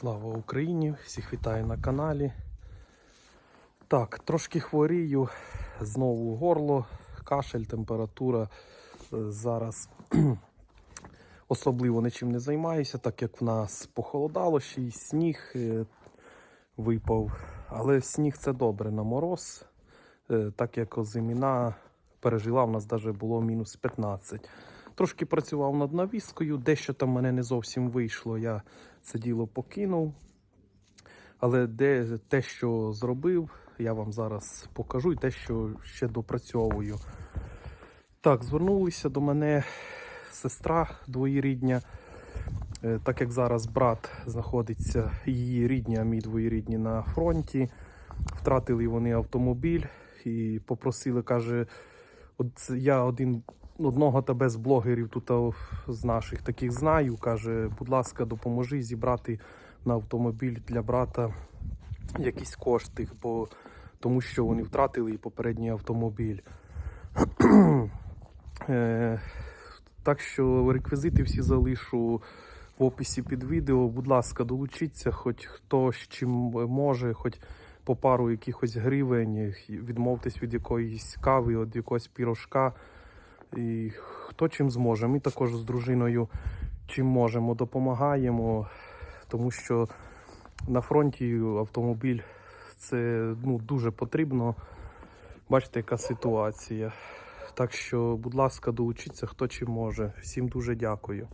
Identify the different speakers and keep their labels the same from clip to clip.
Speaker 1: Слава Україні! Всіх вітаю на каналі. Так, трошки хворію, знову горло, кашель, температура. Е, Зараз особливо нічим не займаюся, так як в нас похолодало, ще й сніг е, випав. Але сніг це добре на мороз, е, так як озиміна пережила, в нас навіть було мінус 15. Трошки працював над навіскою, дещо там мене не зовсім вийшло. Я це діло покинув. Але де те, що зробив, я вам зараз покажу і те, що ще допрацьовую. Так, звернулися до мене сестра двоєрідня. Е, Так як зараз брат знаходиться, її рідні, а мій двоєрідні на фронті. Втратили вони автомобіль і попросили, каже, от я один одного тебе з блогерів тут з наших таких знаю. Каже, будь ласка, допоможи зібрати на автомобіль для брата якісь кошти, бо тому що вони втратили і попередній автомобіль. Е, так що реквізити всі залишу в описі під відео. Будь ласка, долучіться, хоч хто з чим може, хоч по пару якихось гривень, відмовтесь від якоїсь кави, від якогось пірожка. І хто чим зможе. Ми також з дружиною чим можемо, допомагаємо, тому що на фронті автомобіль це ну, дуже потрібно. Бачите, яка ситуація. Так що, будь ласка, долучіться, хто чим може. Всім дуже дякую.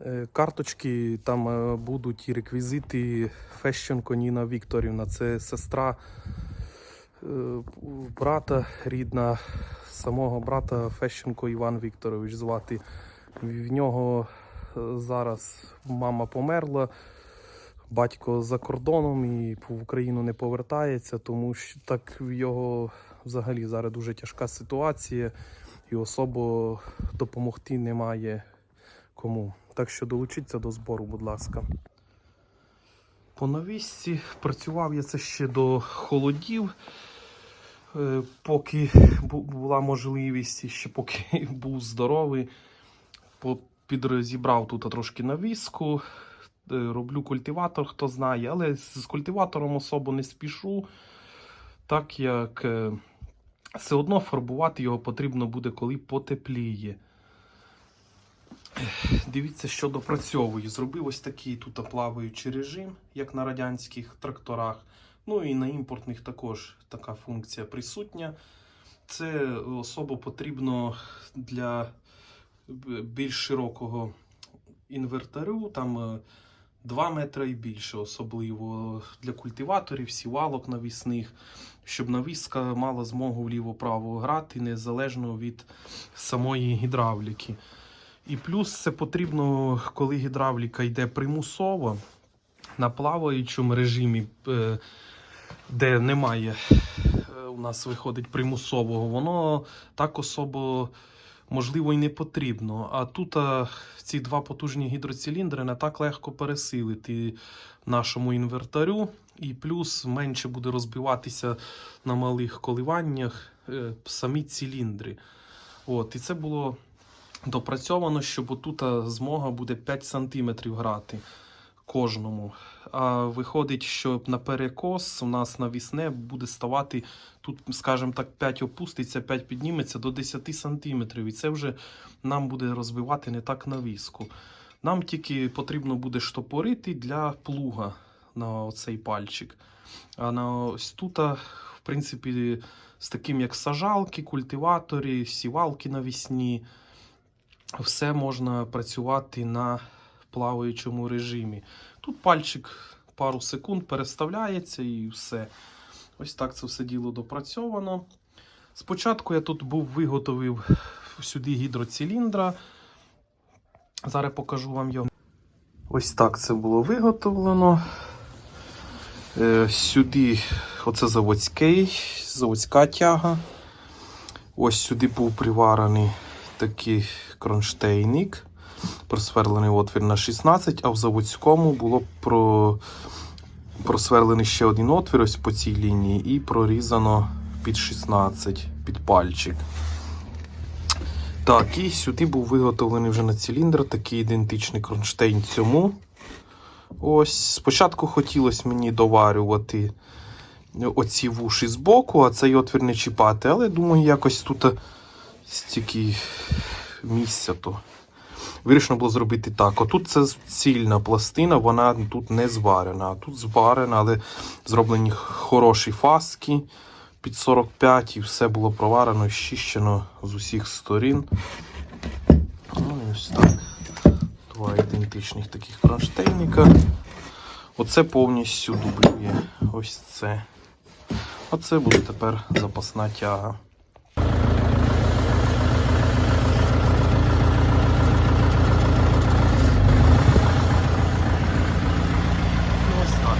Speaker 1: Е, Карточки там е, будуть і реквізити Фещенко Ніна Вікторівна. Це сестра брата рідна, самого брата Фещенко Іван Вікторович звати. В нього е, зараз мама померла, батько за кордоном і в Україну не повертається, тому що так в його взагалі зараз дуже тяжка ситуація і особо допомогти немає кому. Так що долучіться до збору, будь ласка. По навісці працював я це ще до холодів. Е, Поки була можливість, і ще поки був здоровий, підрозібрав тут трошки навіску. Е, Роблю культиватор, хто знає, але з з культиватором особо не спішу, так як е, все одно фарбувати його потрібно буде, коли потепліє. Дивіться, що допрацьовую. Зробив ось такий тут плаваючий режим, як на радянських тракторах. Ну і на імпортних також така функція присутня. Це особо потрібно для більш широкого інвертарю, там е, 2 метри і більше, особливо для культиваторів, сівалок навісних, щоб навіска мала змогу вліво-право грати незалежно від самої гідравліки. І плюс це потрібно, коли гідравліка йде примусово на плаваючому режимі, е, де немає е, у нас виходить примусового, воно так особо можливо і не потрібно. А тут а, ці два потужні гідроциліндри не так легко пересилити нашому інвертарю, і плюс менше буде розбиватися на малих коливаннях е, самі циліндри. От, і це було допрацьовано, щоб отут змога буде 5 см грати кожному. А виходить, що на перекос у нас навісне буде ставати тут, скажімо так, 5 опуститься, 5 підніметься до 10 см. І це вже нам буде розбивати не так навіску. Нам тільки потрібно буде штопорити для плуга на оцей пальчик. А на ось тут, в принципі, з таким як сажалки, культиватори, сівалки навісні, все можна працювати на плаваючому режимі. Тут пальчик пару секунд переставляється і все. Ось так це все діло допрацьовано. Спочатку я тут був виготовив сюди гідроциліндра. Зараз покажу вам його. Ось так це було виготовлено. Е, Сюди оце заводський, заводська тяга. Ось сюди був приварений такий кронштейник, просверлений отвір на 16, а в заводському було про... просверлений ще один отвір ось по цій лінії і прорізано під 16, під пальчик. Так, і сюди був виготовлений вже на циліндр такий ідентичний кронштейн цьому. Ось спочатку хотілося мені доварювати оці вуші з боку, а цей отвір не чіпати. Але думаю, якось тут стільки місця то. Вирішено було зробити так. Отут це цільна пластина, вона тут не зварена. Тут зварена, але зроблені хороші фаски під 45 і все було проварено, щищено з усіх сторін. Ну і ось так. Два ідентичних таких кронштейника. Оце повністю дублює ось це. А це буде тепер запасна тяга. Ну, Ось так.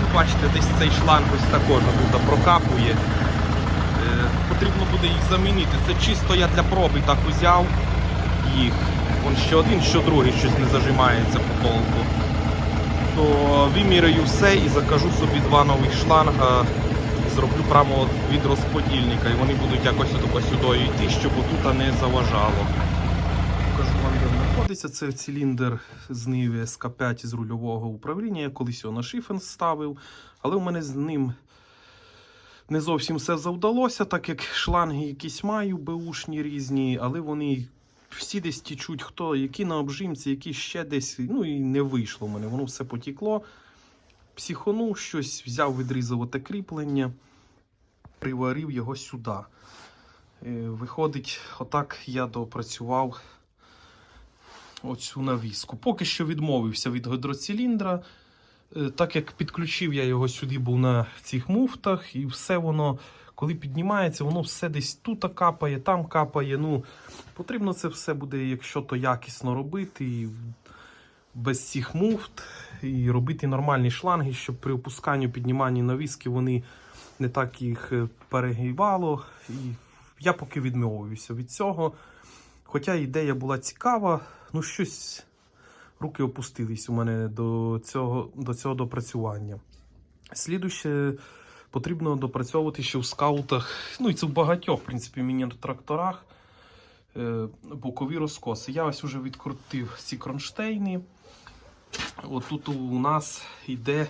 Speaker 1: Ну, Бачите, десь цей шланг ось також тут. Е, Потрібно буде їх замінити. Це чисто я для проби так узяв їх. Вон ще один, що другий щось не зажимається по толку. То виміряю все і закажу собі два нових шланга. Зроблю прямо від розподільника і вони будуть якось отако сюди йти, щоб отут не заважало. Покажу вам, де знаходиться. Це циліндр з Nivi СК5 з рульового управління. Я колись його на шифен ставив, але у мене з ним не зовсім все завдалося, так як шланги якісь маю, беушні різні, але вони всі десь тічуть, хто, які на обжимці, які ще десь. Ну і не вийшло в мене. Воно все потікло. Психонув щось, взяв, відрізав оте кріплення, приварив його сюди. Е, Виходить, отак я допрацював оцю навіску. Поки що відмовився від гідроциліндра. Е, Так як підключив я його сюди, був на цих муфтах, і все воно, коли піднімається, воно все десь тут капає, там капає. Ну, потрібно це все буде, якщо то якісно робити, і без цих муфт, і робити нормальні шланги, щоб при опусканні підніманні навіски вони не так їх е, перегибало. І я поки відмовився від цього. Хоча ідея була цікава, ну щось руки опустились у мене до цього, до цього допрацювання. Слідуще потрібно допрацьовувати ще в скаутах, ну і це в багатьох, в принципі, міні-тракторах е, бокові розкоси. Я ось уже відкрутив ці кронштейни. Отут у нас йде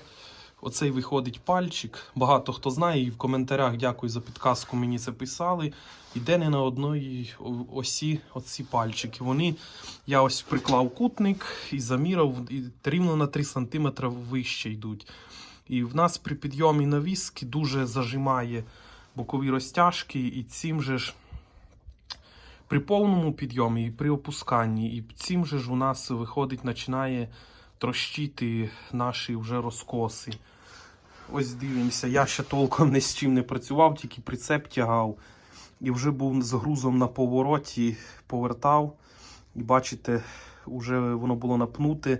Speaker 1: оцей виходить пальчик. Багато хто знає, і в коментарях дякую за підказку, мені це писали. Іде не на одній осі оці пальчики. Вони, я ось приклав кутник і заміряв, і рівно на 3 см вище йдуть. І в нас при підйомі навіски дуже зажимає бокові розтяжки, і цим же ж при повному підйомі і при опусканні, і цим же ж у нас виходить, починає трощити наші вже розкоси. Ось дивимося, я ще толком ні з чим не працював, тільки прицеп тягав. І вже був з грузом на повороті, повертав. І бачите, вже воно було напнуте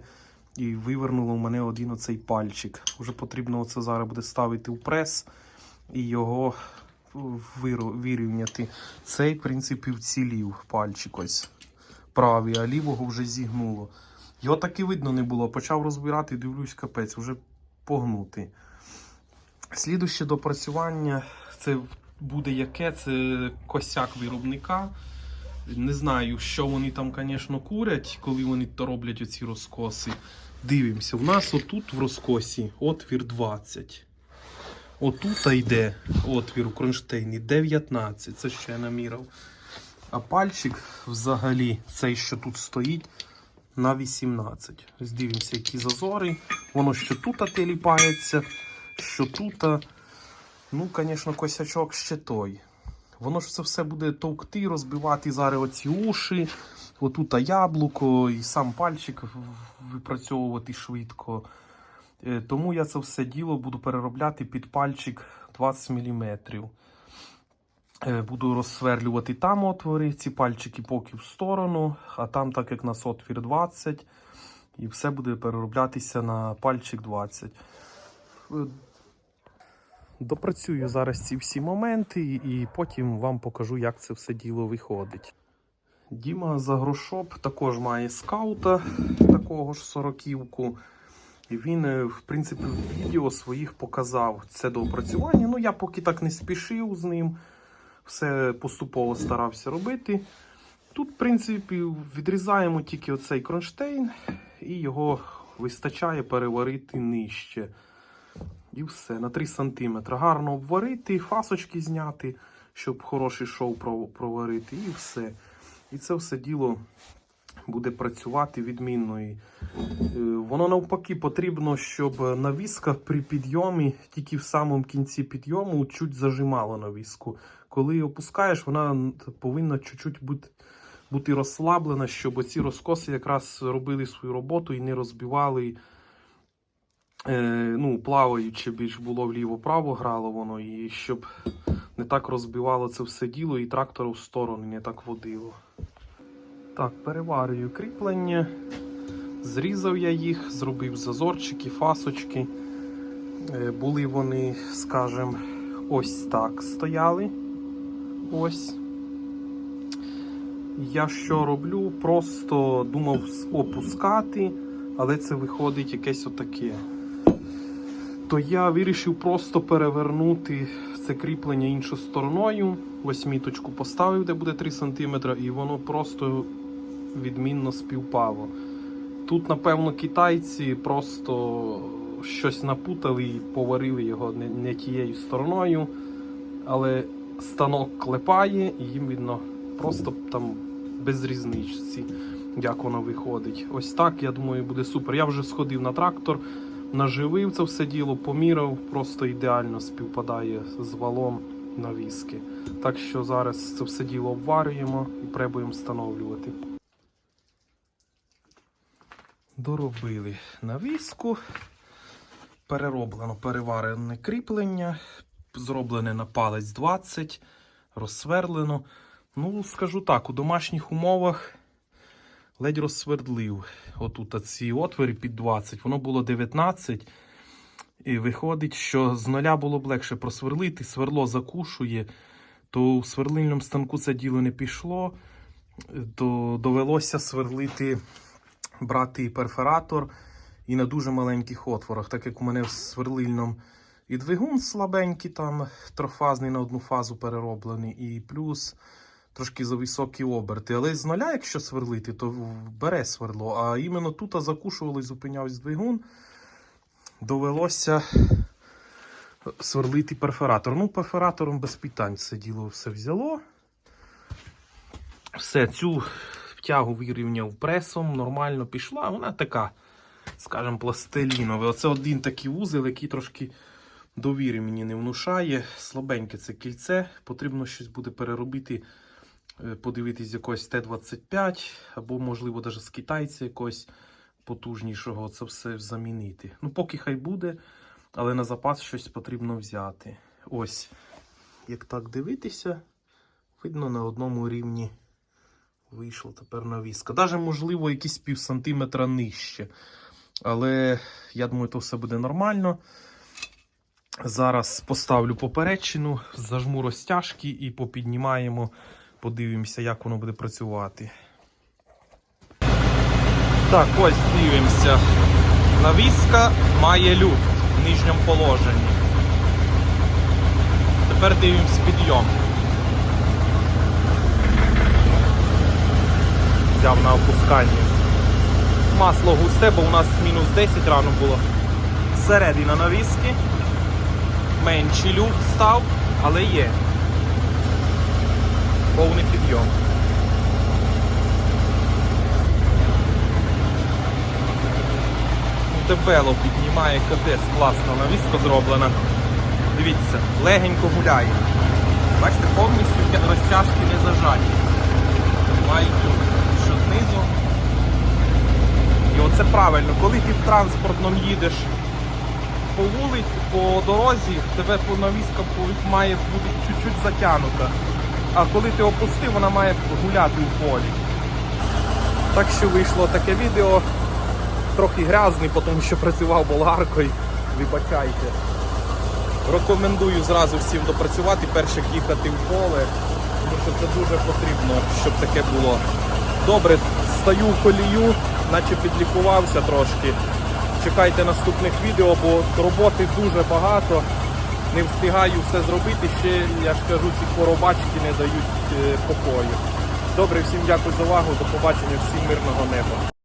Speaker 1: і вивернуло в мене один оцей пальчик. Вже потрібно оце зараз буде ставити в прес і його вирівняти. Цей, в принципі, вцілів пальчик ось правий, а лівого вже зігнуло. Його так і видно не було. Почав розбирати, дивлюсь, капець, вже погнутий. Слідуще допрацювання це буде яке? Це косяк виробника. Не знаю, що вони там, звісно, курять, коли вони то роблять оці розкоси. Дивимося, у нас отут в розкосі отвір 20. Отут йде отвір у кронштейні 19. Це ще я наміряв. А пальчик взагалі, цей, що тут стоїть, на 18. Ось дивимося, які зазори. Воно що тут теліпається, що тут. Ну, звісно, косячок ще той. Воно ж це все буде товкти, розбивати зараз оці уші, отут яблуко і сам пальчик випрацьовувати швидко. Е, Тому я це все діло буду переробляти під пальчик 20 мм. Буду розсверлювати там отвори, ці пальчики поки в сторону, а там, так як у нас отвір 20, і все буде перероблятися на пальчик 20. Е, Допрацюю зараз ці всі моменти і потім вам покажу, як це все діло виходить. Діма Загрошоп також має скаута, такого ж сороківку. І він, е, в принципі, в відео своїх показав це до опрацювання. Ну, я поки так не спішив з ним, все поступово старався робити. Тут, в принципі, відрізаємо тільки оцей кронштейн, і його вистачає переварити нижче. І все, на 3 см. Гарно обварити, фасочки зняти, щоб хороший шов проварити, і все. І це все діло буде працювати відмінно. І, е, Воно навпаки потрібно, щоб навіска при підйомі, тільки в самому кінці підйому, чуть зажимала навіску. Коли опускаєш, вона повинна чуть-чуть бути, бути розслаблена, щоб оці розкоси якраз робили свою роботу і не розбивали. Е, ну, плаваючи більш було вліво-право грало воно, і щоб не так розбивало це все діло, і трактор в сторони не так водило. Так, переварюю кріплення. Зрізав я їх, зробив зазорчики, фасочки. Е, Були вони, скажімо, ось так стояли. Ось. Я що роблю? Просто думав опускати, але це виходить якесь отаке. То я вирішив просто перевернути це кріплення іншою стороною. Ось міточку поставив, де буде 3 см, і воно просто відмінно співпало. Тут, напевно, китайці просто щось напутали і поварили його не, не тією стороною, але станок клепає, і їм видно просто там без різниці, як воно виходить. Ось так, я думаю, буде супер. Я вже сходив на трактор, наживив це все діло, поміряв, просто ідеально співпадає з валом навіски. Так що зараз це все діло обварюємо і пробуємо встановлювати. Доробили навіску, перероблено переварене кріплення, зроблене на палець 20, розсверлено. Ну, скажу так, у домашніх умовах ледь розсвердлив. Отут ці отвори під 20, воно було 19. І виходить, що з нуля було б легше просверлити, сверло закушує, то у сверлильному станку це діло не пішло, то довелося сверлити брати перфоратор і на дуже маленьких отворах, так як у мене в сверлильному і двигун слабенький, там трофазний на одну фазу перероблений, і плюс трошки за високі оберти. Але з нуля, якщо сверлити, то бере сверло. А іменно тут закушували, зупинявся двигун. Довелося сверлити перфоратор. Ну, перфоратором без питань це діло все взяло. Все, цю втягу вирівняв пресом, нормально пішла. Вона така, скажімо, пластилінова. Оце один такий вузел, який трошки довіри мені не внушає. Слабеньке це кільце. Потрібно щось буде переробити, е, подивитись з якогось Т-25, або, можливо, навіть з китайця якогось потужнішого це все замінити. Ну, поки хай буде, але на запас щось потрібно взяти. Ось, як так дивитися, видно на одному рівні вийшла тепер навіска. Даже, можливо, якісь пів сантиметра нижче. Але я думаю, то все буде нормально. Зараз поставлю поперечину, зажму розтяжки і попіднімаємо, подивимося, як воно буде працювати. Так, ось дивимося. Навіска має люфт в нижньому положенні. Тепер дивимось підйом. Взяв на опусканні. Масло густе, бо у нас мінус 10 рано було. Середина навіски. Менший люфт став, але є. Повний підйом. Дебело піднімає кадес, класно, навіска зроблена. Дивіться, легенько гуляє. Бачите, повністю розтяжки не зажаті. Мають що знизу. І оце правильно, коли ти в транспортному їдеш по вулиці, по дорозі, тебе навіска має бути чуть-чуть затягнута. А коли ти опустив, вона має гуляти у полі. Так що вийшло таке відео. Трохи грязний, тому що працював болгаркою. Вибачайте. Рекомендую зразу всім допрацювати, перше їхати в поле, тому що це дуже потрібно, щоб таке було. Добре, стаю в колію, наче підлікувався трошки. Чекайте наступних відео, бо роботи дуже багато. Не встигаю все зробити. Ще я ж кажу, ці коробачки не дають е, покою. Добре, всім дякую за увагу. До побачення, всім мирного неба.